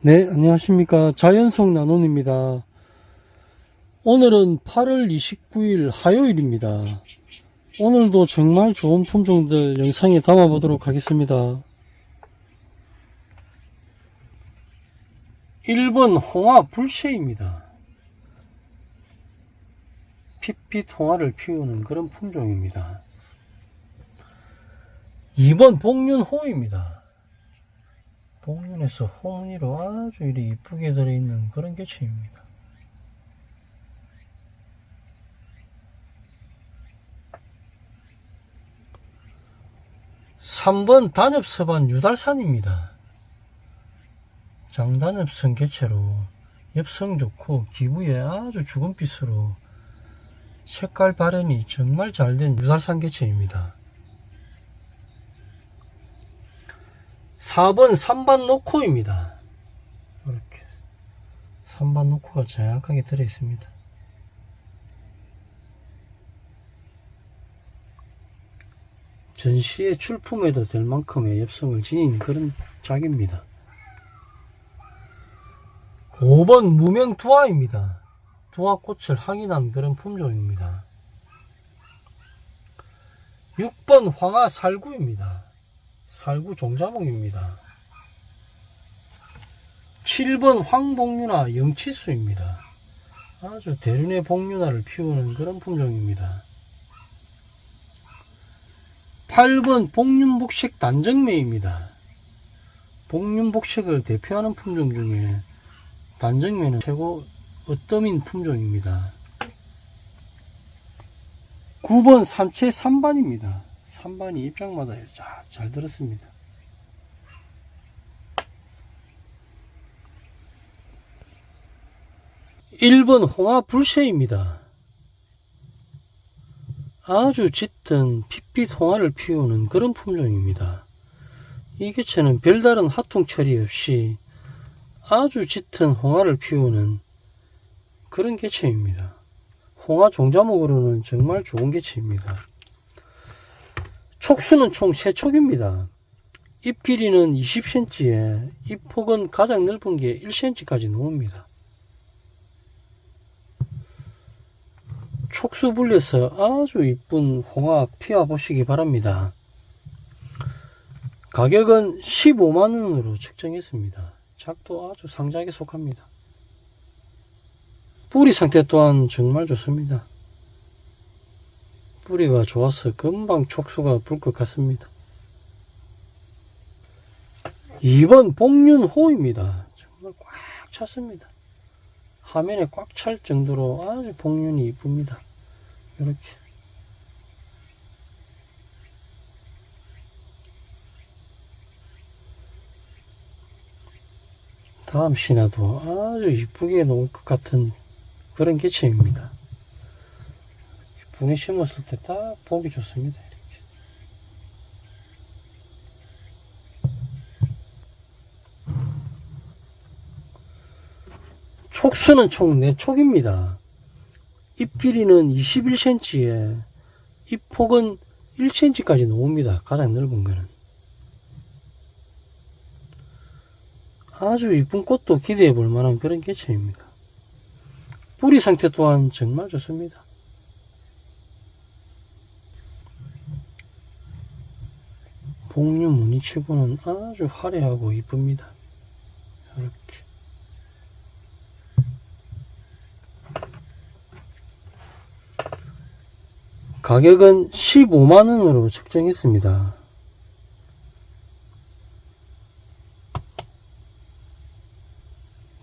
네, 안녕하십니까. 자연속 나눔입니다. 오늘은 8월 29일 화요일입니다. 오늘도 정말 좋은 품종들 영상에 담아보도록 하겠습니다. 1번 홍화 불새입니다. 핏빛 홍화를 피우는 그런 품종입니다. 2번 복륜호입니다. 복륜에서 홍리로 아주 이리 이쁘게 들어있는 그런 개체입니다. 삼번 단엽서반 유달산입니다. 장단엽선 개체로 엽성 좋고 기부에 아주 주근빛으로 색깔 발현이 정말 잘 된 유달산 개체입니다. 4번 3반 노코입니다. 이렇게 3반 노코가 정확하게 들어 있습니다. 전시에 출품해도 될 만큼의 엽성을 지닌 그런 작입니다. 5번 무명 두화입니다. 두화꽃을 확인한 그런 품종입니다. 6번 황화 살구입니다. 살구 종자목입니다. 7번 황복륜화 영치수입니다. 아주 대륜의 복륜화를 피우는 그런 품종입니다. 8번 복륜복색 단정매입니다. 복륜복색을 대표하는 품종 중에 단정매는 최고 으뜸인 품종입니다. 9번 산채 3반입니다. 3반이 입장마다 자, 잘 들었습니다. 일번 홍화 불새입니다. 아주 짙은 핏빛 홍화를 피우는 그런 품종입니다. 이 개체는 별다른 화통 처리 없이 아주 짙은 홍화를 피우는 그런 개체입니다. 홍화 종자목으로는 정말 좋은 개체입니다. 촉수는 총 3촉입니다. 잎 길이는 20cm에 잎 폭은 가장 넓은 게 1cm까지 나옵니다. 촉수 분리해서 아주 이쁜 홍화 피워 보시기 바랍니다. 가격은 15만원으로 측정했습니다. 작도 아주 상작에 속합니다. 뿌리 상태 또한 정말 좋습니다. 뿌리가 좋아서 금방 촉수가 불 것 같습니다. 2번 복륜호입니다. 정말 꽉 찼습니다. 화면에 꽉 찰 정도로 아주 복륜이 이쁩니다. 이렇게. 다음 신화도 아주 이쁘게 놓을 것 같은 그런 개체입니다. 분에 심었을 때 딱 보기 좋습니다. 이렇게. 촉수는 총 4촉입니다. 잎 길이는 21cm에 잎 폭은 1cm까지 나옵니다. 가장 넓은 거는. 아주 이쁜 꽃도 기대해 볼 만한 그런 개체입니다. 뿌리 상태 또한 정말 좋습니다. 복류 무늬치고는 아주 화려하고 이쁩니다. 이렇게. 가격은 15만원으로 측정했습니다.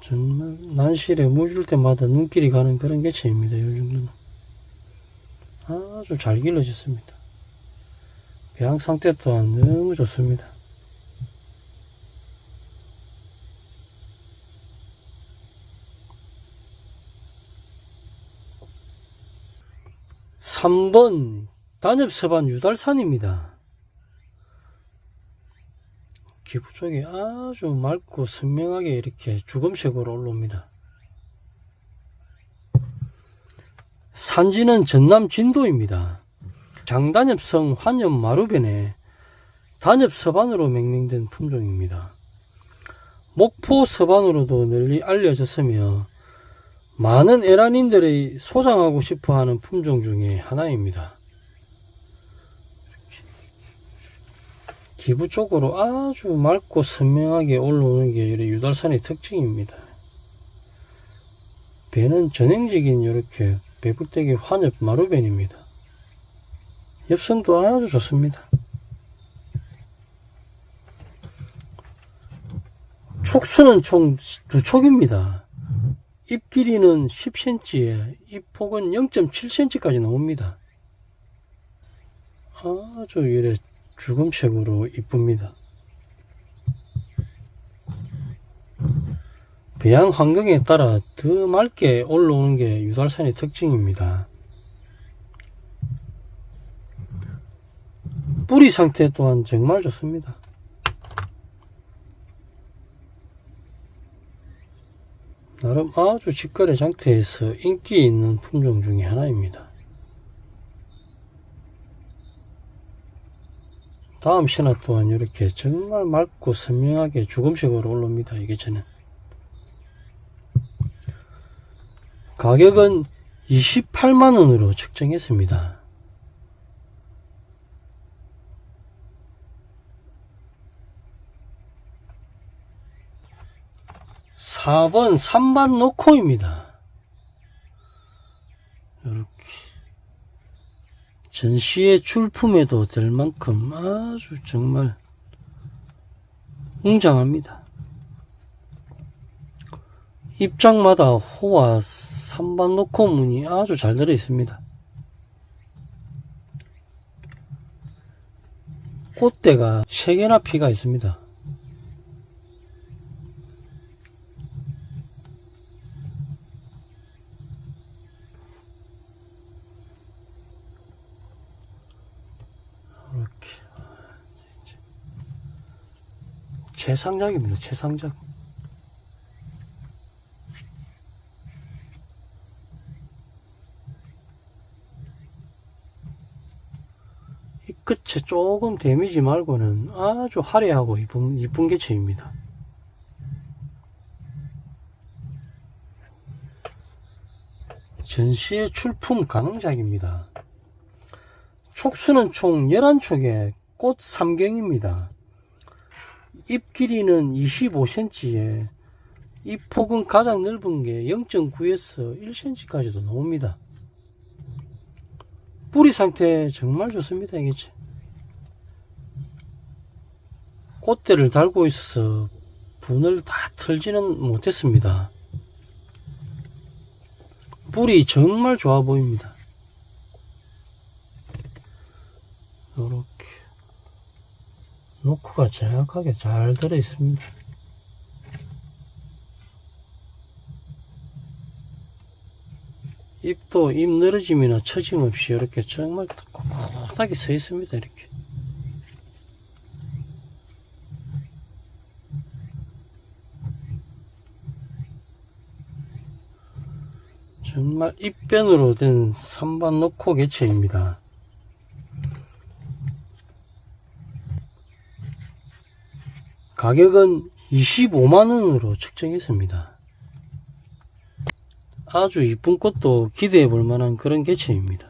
정말 난실에 물줄 때마다 눈길이 가는 그런 개체입니다. 이 정도는. 아주 잘 길러졌습니다. 배양 상태 또한 너무 좋습니다. 삼번 단엽서반 유달산입니다. 기부 쪽이 아주 맑고 선명하게 이렇게 주검색으로 올라옵니다. 산지는 전남 진도입니다. 장단엽성 환엽 마루변에 단엽 서반으로命名된 품종입니다. 목포 서반으로도 널리 알려졌으며 많은 에란인들이 소장하고 싶어하는 품종 중에 하나입니다. 기부 쪽으로 아주 맑고 선명하게 올라오는 게 유달산의 특징입니다. 배는 전형적인 이렇게 배불대기 환엽 마루변입니다. 엽성도 아주 좋습니다. 촉수는 총 두 촉입니다. 잎 길이는 10cm에 잎 폭은 0.7cm까지 나옵니다. 아주 이래 주금색으로 이쁩니다. 배양 환경에 따라 더 맑게 올라오는 게 유달산의 특징입니다. 뿌리 상태 또한 정말 좋습니다. 나름 아주 직거래 상태에서 인기 있는 품종 중에 하나입니다. 다음 신화 또한 이렇게 정말 맑고 선명하게 주금색으로 올라옵니다. 이게 저는 가격은 28만원으로 측정했습니다. 4번 3반 노코입니다. 이렇게 전시회 출품에도 될 만큼 아주 정말 웅장합니다. 입장마다 호와 3반 노코 문이 아주 잘 들어 있습니다. 꽃대가 3개나 피가 있습니다. 최상작입니다. 최상작. 이 끝에 조금 데미지 말고는 아주 화려하고 이쁜, 이쁜 개체입니다. 전시회 출품 가능작입니다. 촉수는 총 11촉에 꽃 3경입니다. 잎 길이는 25cm에 잎 폭은 가장 넓은 게 0.9에서 1cm까지도 나옵니다. 뿌리 상태 정말 좋습니다. 이게 꽃대를 달고 있어서 분을 다 털지는 못했습니다. 뿌리 정말 좋아 보입니다. 이렇게 노크가 정확하게 잘 들어 있습니다. 잎도 잎 늘어짐이나 처짐 없이 이렇게 정말 꼿꼿하게 서 있습니다. 이렇게. 정말 잎변으로 된 산반 노코 개체입니다. 가격은 25만원으로 측정했습니다. 아주 이쁜 꽃도 기대해 볼 만한 그런 개체입니다.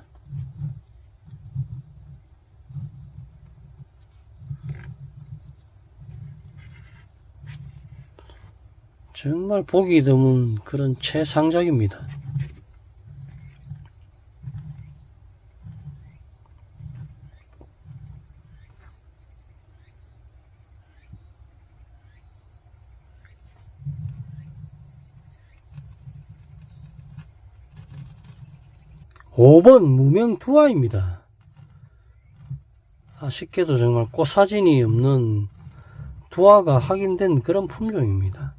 정말 보기 드문 그런 최상작입니다. 오번 무명 두아입니다. 아쉽게도 정말 꽃사진이 없는 두아가 확인된 그런 품종입니다.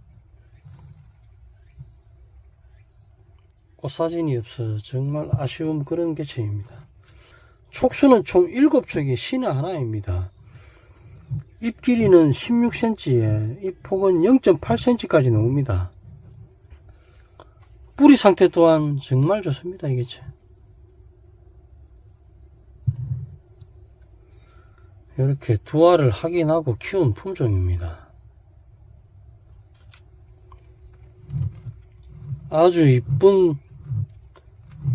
꽃사진이 없어 정말 아쉬운 그런 개체입니다. 촉수는 총 7촉의 신화 하나입니다. 잎 길이는 16cm에 잎 폭은 0.8cm까지 나옵니다. 뿌리 상태 또한 정말 좋습니다. 이게 참. 이렇게 두 알을 확인하고 키운 품종입니다. 아주 이쁜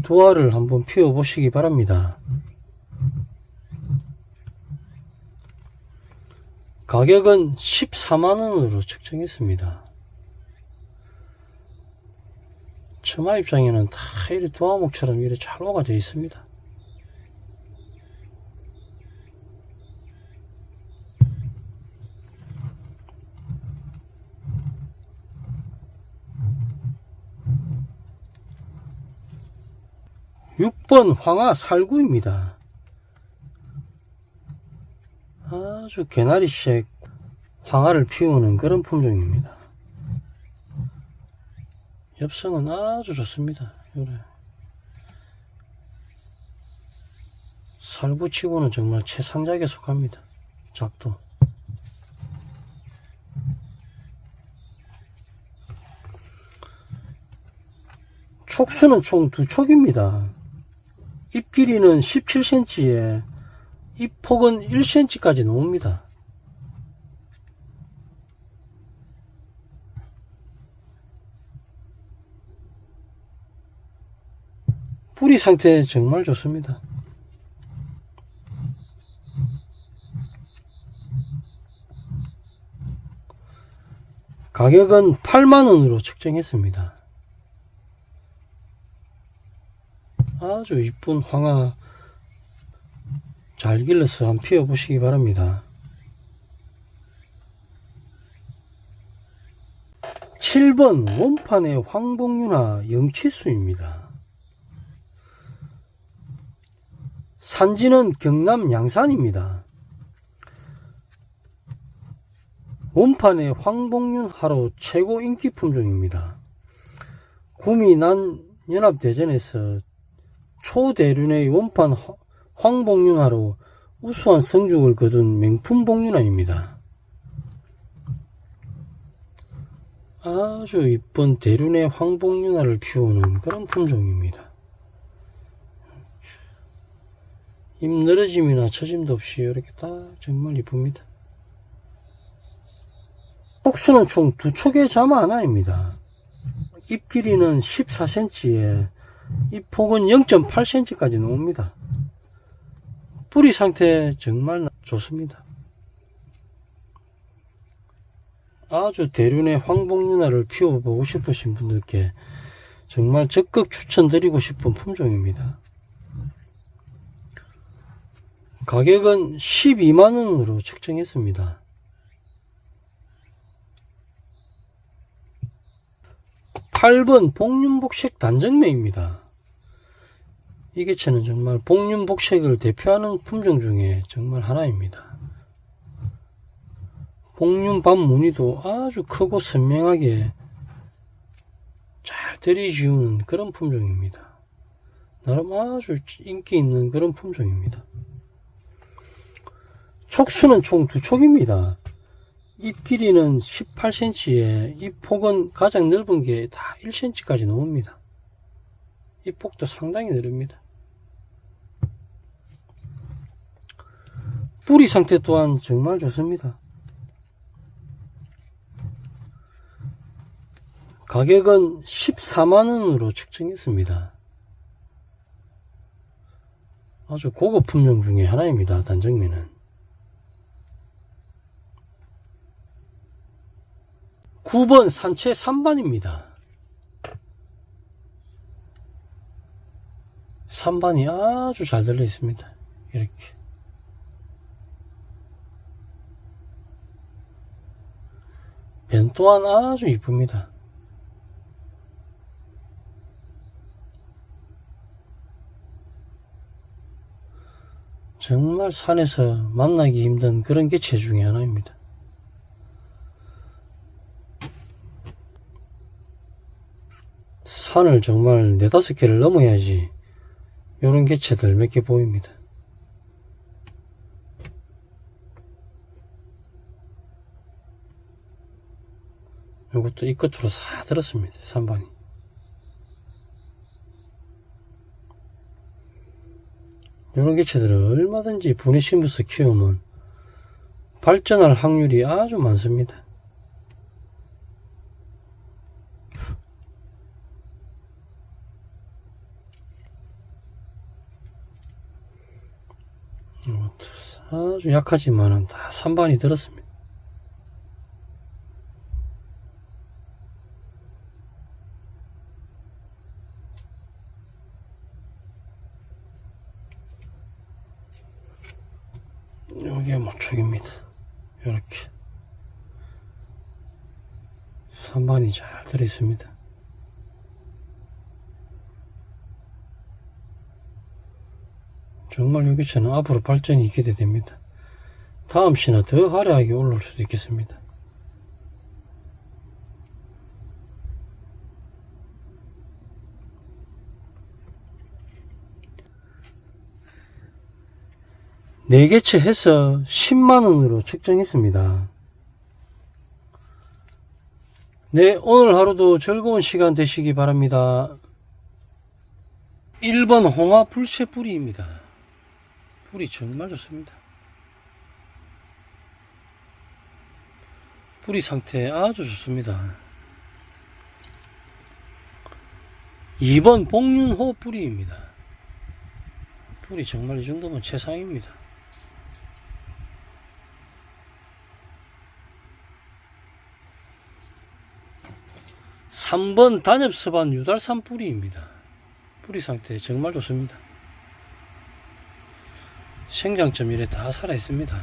도화를 한번 피워 보시기 바랍니다. 가격은 14만원으로 책정했습니다. 처마 입장에는 다 이렇게 도화목처럼 이렇게 잘 오가져 있습니다. 육번 황하 살구입니다. 아주 개나리색 황하를 피우는 그런 품종입니다. 엽성은 아주 좋습니다. 요래. 살구치고는 정말 최상작에 속합니다. 작도. 촉수는 총 두 촉입니다. 잎 길이는 17cm에 잎 폭은 1cm까지 나옵니다. 뿌리 상태 정말 좋습니다. 가격은 8만원으로 책정했습니다. 아주 이쁜 황화 잘 길러서 한번 피워보시기 바랍니다. 7번 원판의 황복유나 영치수입니다. 산지는 경남 양산입니다. 원판의 황복륜 하로 최고 인기 품종입니다. 구미 난 연합대전에서 초대륜의 원판 황복륜화로 우수한 성적을 거둔 명품 복륜화입니다. 아주 이쁜 대륜의 황복륜화를 피우는 그런 품종입니다. 잎 늘어짐이나 처짐도 없이 이렇게 다 정말 이쁩니다. 폭수는 총 두 촉의 자마 하나입니다. 잎 길이는 14cm에 잎 폭은 0.8cm까지 나옵니다. 뿌리 상태 정말 좋습니다. 아주 대륜의 황복윤화를 피워보고 싶으신 분들께 정말 적극 추천드리고 싶은 품종입니다. 가격은 12만원으로 책정했습니다. 팔번 복륜복색 단정매입니다. 이 개체는 정말 복륜복색을 대표하는 품종 중에 정말 하나입니다. 복륜밤 무늬도 아주 크고 선명하게 잘 들이지우는 그런 품종입니다. 나름 아주 인기 있는 그런 품종입니다. 촉수는 총 두 촉입니다. 잎 길이는 18cm에 잎 폭은 가장 넓은 게 다 1cm까지 나옵니다. 잎 폭도 상당히 넓습니다. 뿌리 상태 또한 정말 좋습니다. 가격은 14만원으로 책정했습니다. 아주 고급 품종 중에 하나입니다. 단정미는. 9번 산채 3반입니다. 3반이 아주 잘 들려 있습니다. 이렇게. 변 또한 아주 이쁩니다. 정말 산에서 만나기 힘든 그런 개체 중에 하나입니다. 산을 정말 네다섯 개를 넘어야지 요런 개체들 몇 개 보입니다. 이것도 이 끝으로 싹 들었습니다. 3번이. 이런 개체들을 얼마든지 분해심으로 키우면 발전할 확률이 아주 많습니다. 아주 약하지만은 다 3반이 들었습니다. 산반이 잘 들어있습니다. 정말 여기처럼 앞으로 발전이 기대됩니다. 다음 시나 더 화려하게 올라올 수도 있겠습니다. 네 개체 해서 10만원으로 책정했습니다. 네, 오늘 하루도 즐거운 시간 되시기 바랍니다. 1번 홍화 불새 뿌리입니다. 뿌리 정말 좋습니다. 뿌리 상태 아주 좋습니다. 2번 복륜호 뿌리입니다. 뿌리 정말 이 정도면 최상입니다. 3번 단엽서반 유달산 뿌리입니다. 뿌리 상태 정말 좋습니다. 생장점 이래 다 살아 있습니다.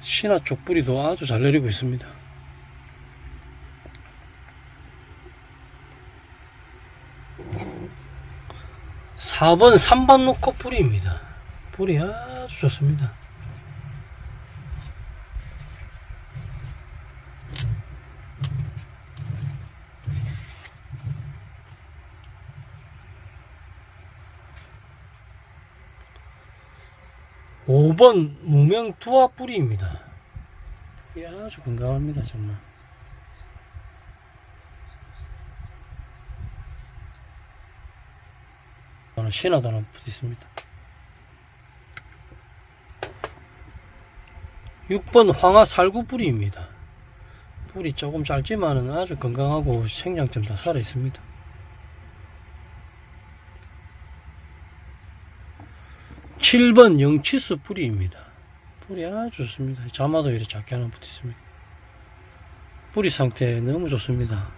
신화 쪽 뿌리도 아주 잘 내리고 있습니다. 사번 3번 놓고 뿌리입니다. 뿌리 아주 좋습니다. 오번 무명 두화 뿌리입니다. 이 아주 건강합니다, 정말. 저는 하나 붙어 있습니다. 6번 황화 살구 뿌리입니다. 뿌리 조금 짧지만은 아주 건강하고 생장점 다 살아 있습니다. 7번 영치수 뿌리입니다. 뿌리 아주 좋습니다. 자마도 이렇게 작게 하나 붙어 있습니다. 뿌리 상태 너무 좋습니다.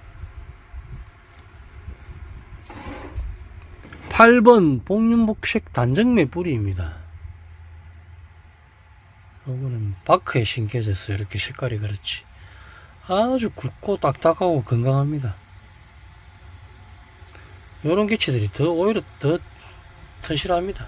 8번 복륜복색 단정매 뿌리입니다. 요거는 바크에 신겨져서 이렇게 색깔이 그렇지. 아주 굵고 딱딱하고 건강합니다. 요런 개체들이 더 오히려 더 튼실합니다.